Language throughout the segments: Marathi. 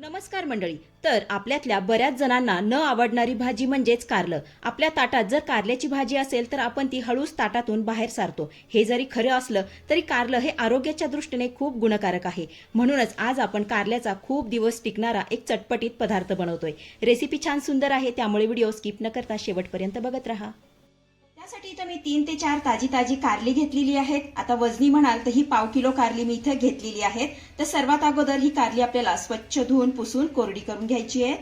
नमस्कार मंडळी. तर आपल्यातल्या बऱ्याच जणांना न आवडणारी भाजी म्हणजेच कारलं. आपल्या ताटात जर कारल्याची भाजी असेल तर आपण ती हळूच ताटातून बाहेर सारतो. हे जरी खरं असलं तरी कारलं हे आरोग्याच्या दृष्टीने खूप गुणकारक आहे. म्हणूनच आज आपण कारल्याचा खूप दिवस टिकणारा एक चटपटीत पदार्थ बनवतोय. रेसिपी छान सुंदर आहे त्यामुळे व्हिडिओ स्किप न करता शेवटपर्यंत बघत राहा. त्यासाठी इथं मी तीन ते चार ताजी ताजी कारली घेतलेली आहेत. आता वजनी म्हणाल तर ही पाव किलो कारली मी इथं घेतलेली आहेत. तर सर्वात अगोदर ही कारली आपल्याला स्वच्छ धुवून पुसून कोरडी करून घ्यायची आहे.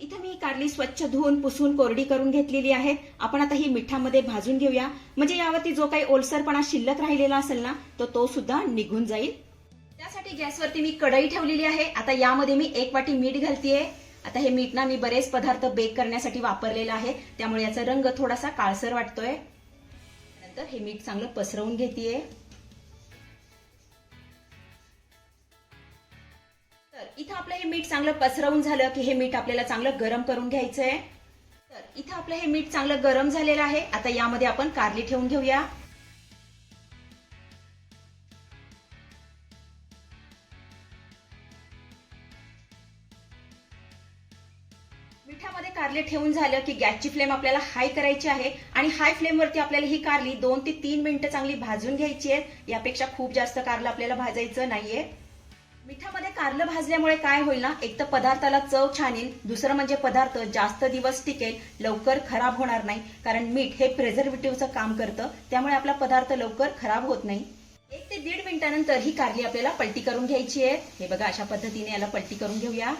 इथं मी कारली स्वच्छ धुवून पुसून कोरडी करून घेतलेली आहे आपण आता ही मिठामध्ये भाजून घेऊया. म्हणजे यावरती जो काही ओलसरपणा शिल्लक राहिलेला असेल ना तो तो सुद्धा निघून जाईल. त्यासाठी गॅसवरती मी कढई ठेवलेली आहे. आता यामध्ये मी एक वाटी मीठ घालतीये. आता हे मीठ ना मी बरेच पदार्थ बेक करण्यासाठी वापरलेलं आहे. त्यामुळे याचा रंग थोडासा काळसर वाटतोय. नंतर हे मीठ चांगलं पसरवून घेतेय. इथं आपलं हे मीठ चांगलं पसरवून झालं की हे मीठ आपल्याला चांगलं गरम करून घ्यायचंय. तर इथं आपलं हे मीठ चांगलं गरम झालेलं आहे. आता यामध्ये आपण कारली ठेवून घेऊया. मिठामध्ये कारले ठेवून झालं की गॅसची फ्लेम आपल्याला हाय करायची आहे. आणि हाय फ्लेमवरती आपल्याला ही कारली दोन ते तीन मिनिटं चांगली भाजून घ्यायची आहे. यापेक्षा खूप जास्त कारलं आपल्याला भाजायचं नाहीये. मिठामध्ये कारलं भाजल्यामुळे काय होईल ना? एक तर पदार्थाला चव छान येईल. दुसरं म्हणजे पदार्थ जास्त दिवस टिकेल. लवकर खराब होणार नाही. कारण मीठ हे प्रेझर्वेटिव्हचं काम करतं. त्यामुळे आपला पदार्थ लवकर खराब होत नाही. एक ते दीड मिनिटानंतर ही कारली आपल्याला पलटी करून घ्यायची आहे. हे बघा अशा पद्धतीने याला पलटी करून घेऊया.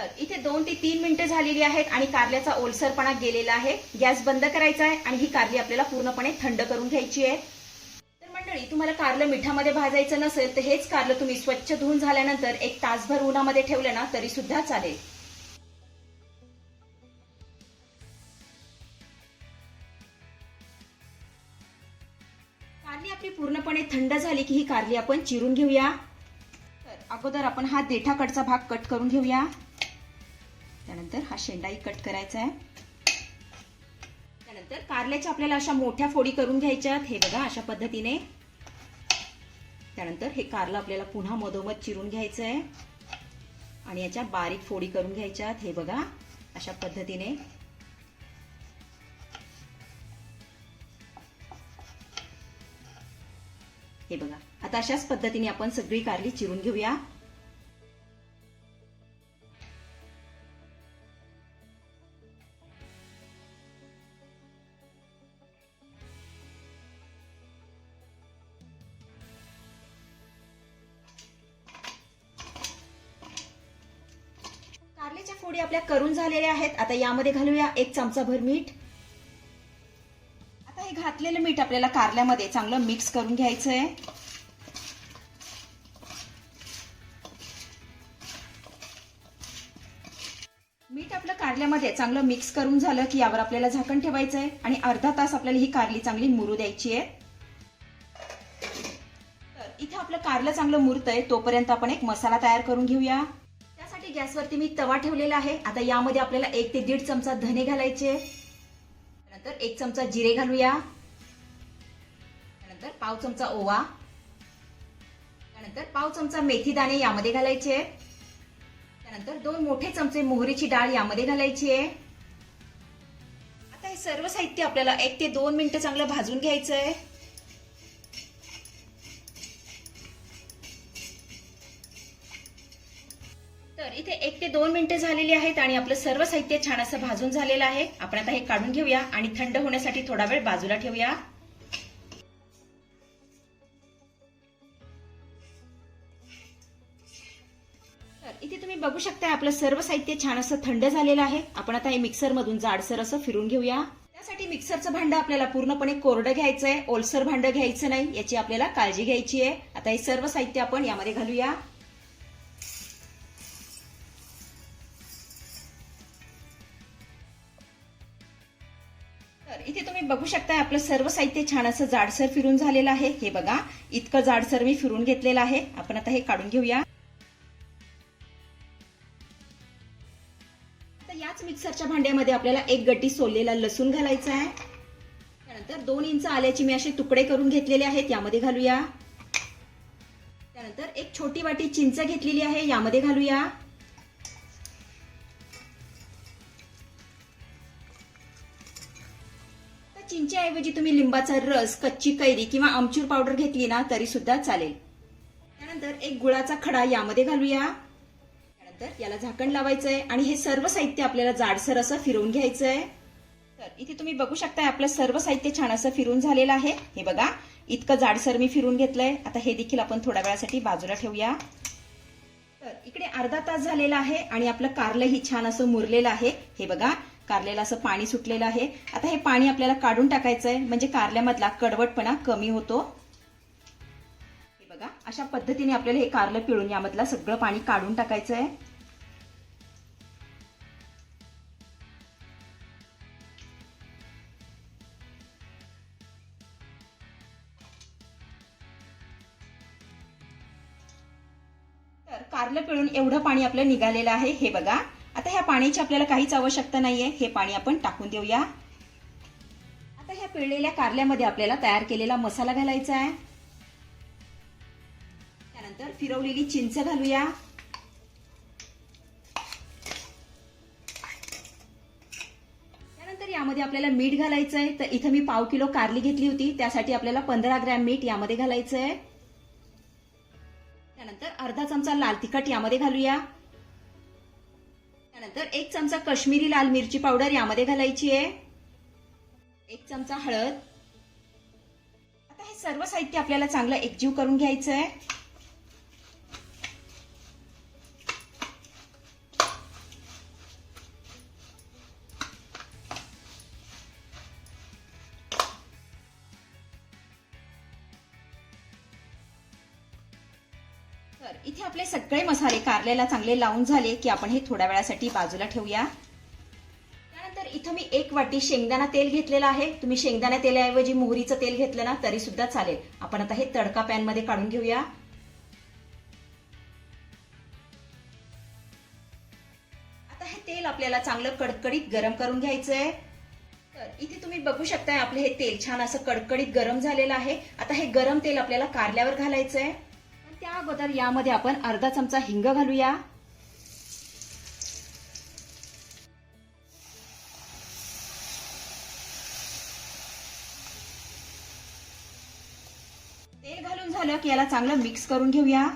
तर इथे दोन ते तीन मिनिटं झालेली आहेत आणि कारल्याचा ओलसरपणा गेलेला आहे. गॅस बंद करायचा आहे आणि ही कारली आपल्याला पूर्णपणे थंड करून घ्यायची आहे. तर मंडळी तुम्हाला कारलं मिठामध्ये भाजायचं नसेल तर हेच कारलं तुम्ही स्वच्छ धुवून झाल्यानंतर एक तासभर उन्हामध्ये ठेवलं ना तरी सुद्धा चालेल. कारली आपली पूर्णपणे थंड झाली की ही कारली आपण चिरून घेऊया. तर अगोदर आपण हा देठाकडचा भाग कट करून घेऊया. त्यानंतर हा शेंडाही कट करायचा आहे. त्यानंतर कारल्याच्या आपल्याला अशा मोठ्या फोडी करून घ्यायच्यात हे बघा अशा पद्धतीने. त्यानंतर हे कारलं आपल्याला पुन्हा मधोमध चिरून घ्यायचं आहे. आणि याच्या बारीक फोडी करून घ्यायच्यात हे बघा अशा पद्धतीने. हे बघा आता अशाच पद्धतीने आपण सगळी कारली चिरून घेऊया. कारल्याच्या फोडी आपल्या करून झालेल्या आहेत. आता यामध्ये घालूया एक चमचा भर मीठ. आता हे घातलेलं मीठ आपल्याला कारल्यामध्ये चांगलं मिक्स करून घ्यायचं आहे मीठ आपलं कारल्यामध्ये चांगलं मिक्स करून झालं की यावर आपल्याला झाकण ठेवायचं आहे आणि अर्धा तास आपल्याला ही कारली चांगली मुरू द्यायची आहे. तर इथं आपलं कारलं चांगलं मुरतंय तोपर्यंत आपण एक मसाला तयार करून घेऊया. त्यासाठी गॅसवरती मी तवा ठेवलेला आहे. आता यामध्ये आपल्याला एक ते दीड चमचा धने घालायचे. नंतर एक चमचा जिरे घालूया. त्यानंतर पाव चमचा ओवा. त्यानंतर पाव चमचा मेथी दाणे यामध्ये घालायचे. त्यानंतर दोन मोठे चमचे मोहरीची डाळ यामध्ये घालायची आहे. आता हे सर्व साहित्य आपल्याला एक ते दोन मिनिटं चांगलं भाजून घ्यायचं आहे दोन मिनिटं झालेली आहेत आणि आपलं सर्व साहित्य छान असं भाजून झालेलं आहे. आपण आता हे काढून घेऊया आणि थंड होण्यासाठी थोडा वेळ बाजूला ठेवूया. इथे तुम्ही बघू शकता आपलं सर्व साहित्य छान असं थंड झालेलं आहे. आपण आता हे मिक्सर मधून जाडसर असं फिरून घेऊया. त्यासाठी मिक्सरचं भांडं आपल्याला पूर्णपणे कोरडं घ्यायचं आहे ओलसर भांडं घ्यायचं नाही. याची आपल्याला काळजी घ्यायची आहे. आता हे सर्व साहित्य आपण यामध्ये घालूया. बघू शकताय आपलं सर्व साहित्य छान असं जाडसर फिरून झालेलं आहे. हे बघा इतकं जाडसर मी फिरून घेतलेलं आहे. आपण आता हे काढून घेऊया. तर याच मिक्सरच्या भांड्यामध्ये आपल्याला एक गड्डी सोललेला लसूण घालायचा आहे. त्यानंतर दोन इंच आल्याची मी असे तुकडे करून घेतलेले आहेत यामध्ये घालूया. त्यानंतर एक छोटी वाटी चिंच घेतलेली आहे यामध्ये घालूया. चिंच्याऐवजी तुम्ही लिंबाचा रस कच्ची कैरी किंवा आमचूर पावडर घेतली ना तरी सुद्धा चालेल. त्यानंतर एक गुळाचा खडा यामध्ये घालूया. त्यानंतर याला झाकण लावायचंय आणि हे सर्व साहित्य आपल्याला जाडसर असं फिरवून घ्यायचंय. तर इथे तुम्ही बघू शकता आपलं सर्व साहित्य छान असं फिरून झालेलं आहे. हे बघा इतकं जाडसर मी फिरून घेतलंय. आता हे देखील आपण थोड्या वेळासाठी बाजूला ठेवूया. तर इकडे अर्धा तास झालेला आहे आणि आपलं कारलंही छान असं मुरलेलं आहे. हे बघा कारल्याला असं पाणी सुटलेलं आहे. आता हे पाणी आपल्याला काढून टाकायचं आहे म्हणजे कारल्यामधला कडवटपणा कमी होतो. हे बघा अशा पद्धतीने आपल्याला हे कारलं पिळून यामधला सगळं पाणी काढून टाकायचं आहे तर कारलं पिळून एवढं पाणी आपलं निघालेलं आहे. हे बघा आता ह्या पाण्याची आपल्याला काहीच आवश्यकता नाहीये. हे पाणी आपण टाकून देऊया. आता ह्या पिळलेल्या कारल्यामध्ये आपल्याला तयार केलेला मसाला घालायचा आहे. त्यानंतर फिरवलेली चिंच घालूया. त्यानंतर यामध्ये आपल्याला मीठ घालायचं आहे तर इथं मी पाव किलो कारली घेतली होती. त्यासाठी आपल्याला पंधरा ग्रॅम मीठ यामध्ये घालायचं आहे त्यानंतर अर्धा चमचा लाल तिखट यामध्ये घालूया. त्यानंतर एक चमचा कश्मीरी लाल मिरची पावडर यामध्ये घालायची आहे. एक चमचा हळद. आता हे सर्व साहित्य आपल्याला चांगलं एकजीव करून घ्यायचं आहे इथे आपले सगळे मसाले कारल्याला चांगले लावून झाले की आपण हे थोड्या वेळासाठी बाजूला ठेवूया. त्यानंतर इथं मी एक वाटी शेंगदाणा तेल घेतलेलं आहे. तुम्ही शेंगदाणा तेलाऐवजी मोहरीचं तेल घेतलं ना तरी सुद्धा चालेल. आपण आता हे तडका पॅनमध्ये काढून घेऊया. आता हे तेल आपल्याला चांगलं कडकडीत गरम करून घ्यायचंय. तर इथे तुम्ही बघू शकताय आपलं हे तेल छान असं कडकडीत गरम झालेलं आहे. आता हे गरम तेल आपल्याला कारल्यावर घालायचं आहे त्या अगोदर यामध्ये आपण अर्धा चमचा हिंग घालूया. तेल घालून झालं की याला चांगलं मिक्स करून घेऊया.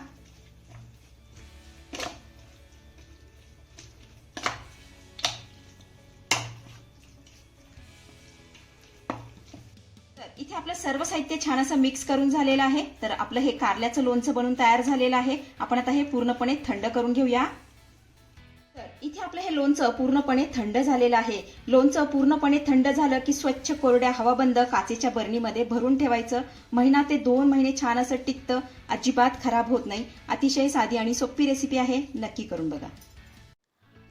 इथे आपलं सर्व साहित्य छान असं मिक्स करून झालेलं आहे. तर आपलं हे कारल्याचं लोणचं बनून तयार झालेलं आहे. आपण आता हे पूर्णपणे थंड करून घेऊया. तर इथे आपलं हे लोणचं पूर्णपणे थंड झालेलं आहे. लोणचं पूर्णपणे थंड झालं की स्वच्छ कोरड्या हवाबंद काचेच्या बरणीमध्ये भरून ठेवायचं. महिना ते दोन महिने छान असं टिकतं. अजिबात खराब होत नाही. अतिशय साधी आणि सोपी रेसिपी आहे. नक्की करून बघा.